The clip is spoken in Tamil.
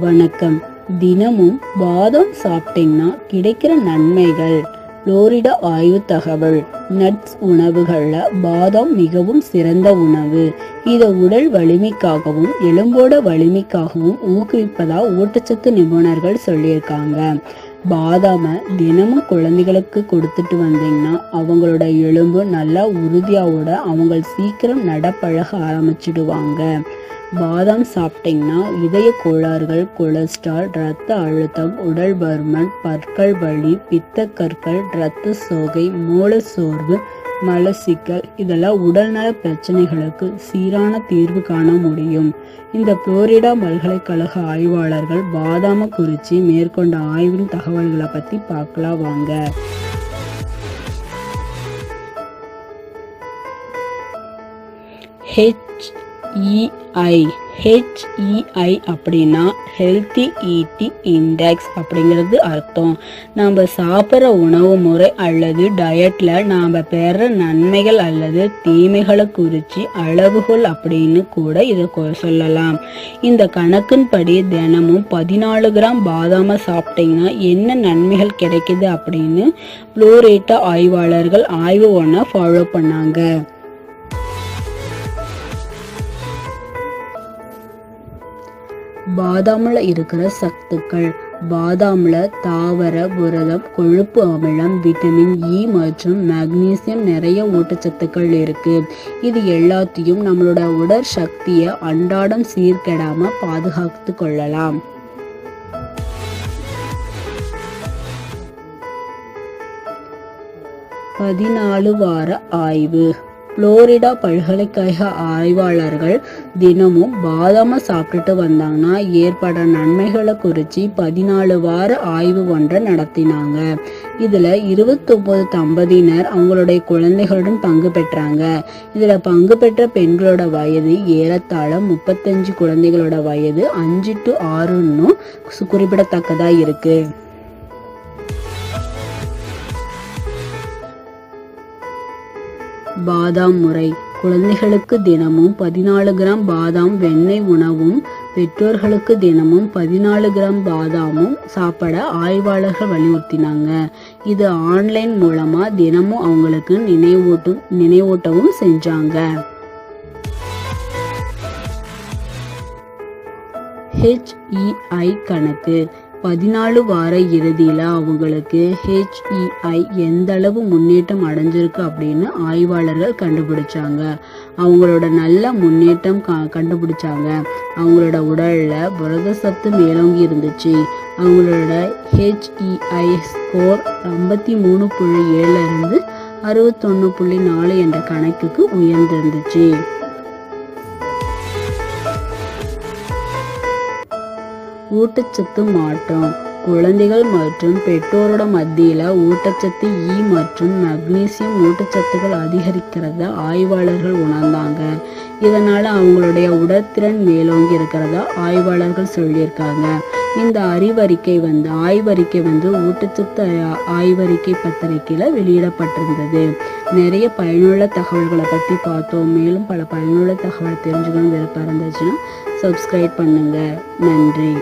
வணக்கம். தினமும் பாதாம் சாப்பிட்டீங்கன்னா கிடைக்கிற நன்மைகள். புளோரிடா ஆய்வு தகவல். நட்ஸ் உணவுகளில் பாதாம் மிகவும் சிறந்த உணவு. இதை உடல் வலிமைக்காகவும் எலும்போட வலிமைக்காகவும் ஊக்குவிப்பதா ஊட்டச்சத்து நிபுணர்கள் சொல்லியிருக்காங்க. பாதாமை தினமும் குழந்தைகளுக்கு கொடுத்துட்டு வந்தீங்கன்னா அவங்களோட எலும்பு நல்லா உறுதியாவோட அவங்க சீக்கிரம் நடப்பழக ஆரம்பிச்சிடுவாங்க. பாதாம் சாப்பிட்டீங்கன்னா இதய கோளாறுகள் கொலஸ்ட்ரால் இரத்த அழுத்தம் உடல் பருமன் பற்கள் வலி பித்தக்கற்கள் இரத்த சோகை மூல சோர்வு மலசிக்கல் இதெல்லாம் உடல்நல பிரச்சனைகளுக்கு சீரான தீர்வு காண முடியும். இந்த புளோரிடா பல்கலைக்கழக ஆய்வாளர்கள் பாதாம குறிச்சி மேற்கொண்ட ஆய்வின் தகவல்களை பற்றி பார்க்கலாம் வாங்க. ஹெச்இஐ ஹெச்இஐ அப்படின்னா ஹெல்த்தி ஈட்டிங் இண்டெக்ஸ் அப்படிங்கிறது அர்த்தம். நம்ம சாப்பிட்ற உணவு முறை அல்லது டயட்டில் நாம் பெற நன்மைகள் அல்லது தீமைகளை குறித்து அளவுகோல் அப்படின்னு கூட இதை கொ- சொல்லலாம். இந்த கணக்கின்படி தினமும் பதினாலு கிராம் பாதாமை சாப்பிட்டீங்கன்னா என்ன நன்மைகள் கிடைக்குது அப்படின்னு புளோரேட்டா ஆய்வாளர்கள் ஆய்வு ஒன்றை ஃபாலோ பண்ணாங்க. பாதாமில் இருக்கிற சத்துக்கள் பாதாமில் தாவர புரதம் கொழுப்பு அமிலம் விட்டமின் இ e மற்றும் மேக்னீசியம் நிறைய ஊட்டச்சத்துக்கள் இருக்கு. இது எல்லாத்தையும் நம்மளோட உடற் சக்தியை அன்றாடம் சீர்கெடாமல் பாதுகாத்து கொள்ளலாம். பதினாலு வார ஆய்வு. புளோரிடா பல்கலைக்கழக ஆய்வாளர்கள் தினமும் பாதாம சாப்பிட்டுட்டு வந்தாங்கன்னா ஏற்பட நன்மைகளை குறித்து பதினாலு வார ஆய்வு ஒன்றை நடத்தினாங்க. இதில் இருபத்தொன்பது தம்பதியினர் அவங்களுடைய குழந்தைகளுடன் பங்கு பெற்றாங்க. இதில் பங்கு பெற்ற பெண்களோட வயது ஏறத்தாழ முப்பத்தஞ்சு குழந்தைகளோட வயது அஞ்சு டு ஆறுன்னும் குறிப்பிடத்தக்கதாக இருக்குது பாதாம் முறை. குழந்தைகளுக்கு தினமும் பதினாலு கிராம் பாதாம் வெண்ணெய் உணவும் பெற்றோர்களுக்கு தினமும் பதினாலு கிராம் பாதாமும் சாப்பிட ஆய்வாளர்கள் வலியுறுத்தினாங்க. இது ஆன்லைன் மூலமா தினமும் அவங்களுக்கு நினைவூட்டும் நினைவூட்டவும் செஞ்சாங்க. ஹெச்இஐ கணக்கு. பதினாலு வார இறுதியில் அவங்களுக்கு ஹெச்இஐ எந்த அளவு முன்னேற்றம் அடைஞ்சிருக்கு அப்படின்னு ஆய்வாளர்கள் கண்டுபிடிச்சாங்க. அவங்களோட நல்ல முன்னேற்றம் க கண்டுபிடிச்சாங்க. அவங்களோட உடலில் புரத சத்து மேலோங்கி இருந்துச்சு. அவங்களோட ஹெச்இஐ ஸ்கோர் ஐம்பத்தி மூணு புள்ளி ஏழுலேருந்து அறுபத்தொன்று புள்ளி நாலு என்ற கணக்குக்கு உயர்ந்திருந்துச்சு. ஊட்டச்சத்து மாற்றம். குழந்தைகள் மற்றும் பெற்றோரோட மத்தியில் ஊட்டச்சத்து இ மற்றும் மக்னீசியம் ஊட்டச்சத்துக்கள் அதிகரிக்கிறத ஆய்வாளர்கள் உணர்ந்தாங்க. இதனால் அவங்களுடைய உடற்திறன் மேலோங்கி இருக்கிறதா ஆய்வாளர்கள் சொல்லியிருக்காங்க. இந்த அறிவறிக்கை வந்து ஆய்வறிக்கை வந்து ஊட்டச்சத்து ஆய்வறிக்கை பத்திரிக்கையில் வெளியிடப்பட்டிருந்தது. நிறைய பயனுள்ள தகவல்களை பற்றி பார்த்தோம். மேலும் பல பயனுள்ள தகவல் தெரிஞ்சுக்கணும் விருப்பம் இருந்துச்சுன்னா சப்ஸ்கிரைப் பண்ணுங்கள் நன்றி.